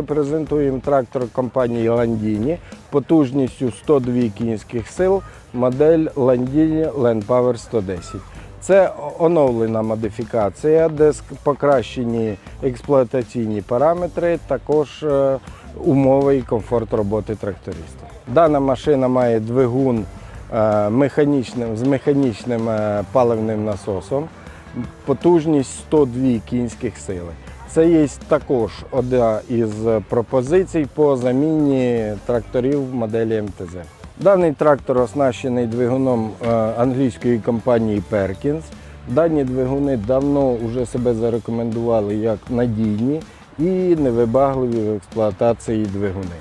ми презентуємо трактор компанії Landini потужністю 102 кінських сил, модель Landini Land Power 110. Це оновлена модифікація, де покращені експлуатаційні параметри, також е, умови і комфорт роботи тракториста. Дана машина має двигун е, механічним, з механічним е, паливним насосом, потужність 102 кінських сили. Це є також одна із пропозицій по заміні тракторів моделі МТЗ. Даний трактор оснащений двигуном е, англійської компанії Perkins. Дані двигуни давно вже себе зарекомендували як надійні і невибагливі в експлуатації двигуни.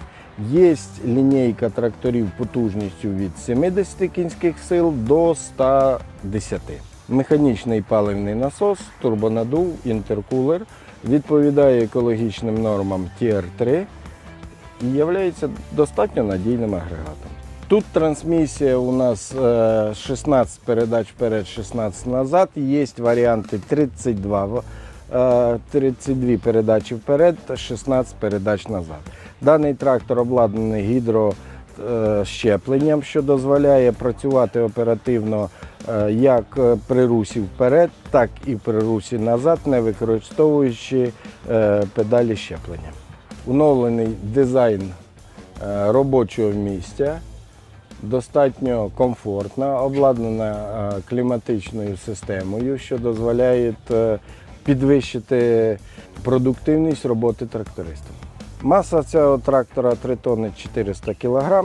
Є лінійка тракторів потужністю від 70 кінських сил до 110. Механічний паливний насос, турбонадув, інтеркулер відповідає екологічним нормам Тір-3 і є достатньо надійним агрегатом. Тут трансмісія у нас е, 16 передач вперед, 16 назад. Є варіанти 32, е, 32 передачі вперед, 16 передач назад. Даний трактор обладнаний гідрощепленням, що дозволяє працювати оперативно е, як е, при русі вперед, так і при русі назад, не використовуючи е, педалі щеплення. Оновлений дизайн е, робочого місця достатньо комфортна, обладнана е, кліматичною системою, що дозволяє е, підвищити продуктивність роботи тракториста. Маса цього трактора 3 тонни 400 кг,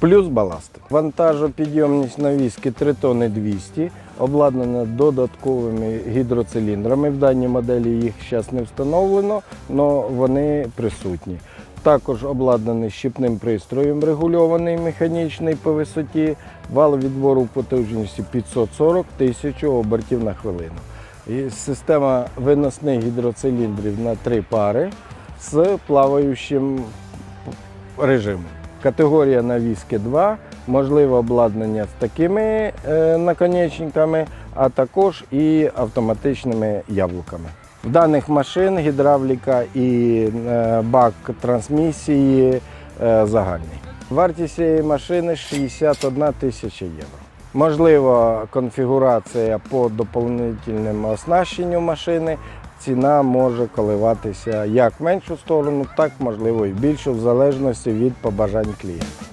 плюс баласт. Вантажопідйомність навіски 3 тонни 200, обладнана додатковими гідроциліндрами. В даній моделі їх зараз не встановлено, але вони присутні. Також обладнаний щіпним пристроєм, регульований механічний по висоті, вал відбору потужності 540 тисяч обертів на хвилину. І система виносних гідроциліндрів на три пари з плаваючим режимом. Категорія навіски 2, можливе обладнання з такими е, наконечниками, а також і автоматичними яблуками. В даних машин гідравліка і е, бак трансмісії е, загальний. Вартість цієї машини 61 тисяча євро. Можлива конфігурація по доповнительному оснащенню машини. Ціна може коливатися як в меншу сторону, так можливо і в більшу, в залежності від побажань клієнта.